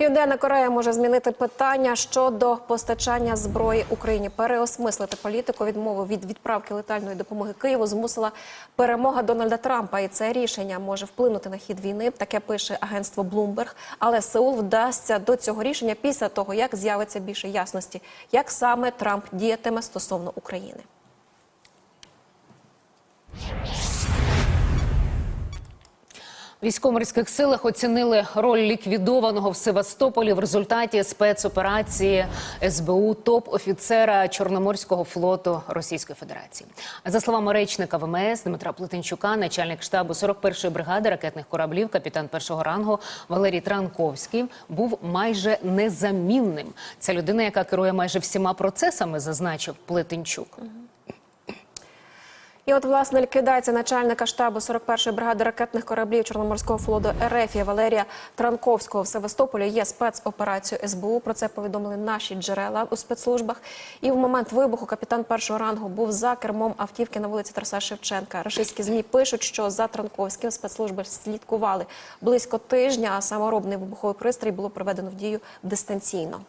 Південна Корея може змінити питання щодо постачання зброї Україні. Переосмислити політику відмову від відправки летальної допомоги Києву змусила перемога Дональда Трампа. І це рішення може вплинути на хід війни. Таке пише агентство Bloomberg. Але Сеул вдасться до цього рішення після того, як з'явиться більше ясності, як саме Трамп діятиме стосовно України. Військово-морських силах оцінили роль ліквідованого в Севастополі в результаті спецоперації СБУ топ-офіцера Чорноморського флоту Російської Федерації. За словами речника ВМС Дмитра Плетенчука, начальник штабу 41-ї бригади ракетних кораблів, капітан першого рангу Валерій Транковський був майже незамінним. Це людина, яка керує майже всіма процесами, зазначив Плетенчук. І от власне ліквідація начальника штабу 41-ї бригади ракетних кораблів Чорноморського флоту РФ Валерія Транковського в Севастополі є спецоперацією СБУ. Про це повідомили наші джерела у спецслужбах. І в момент вибуху капітан першого рангу був за кермом автівки на вулиці Тараса Шевченка. Російські змі пишуть, що за Транковським спецслужби слідкували близько тижня, а саморобний вибуховий пристрій було проведено в дію дистанційно.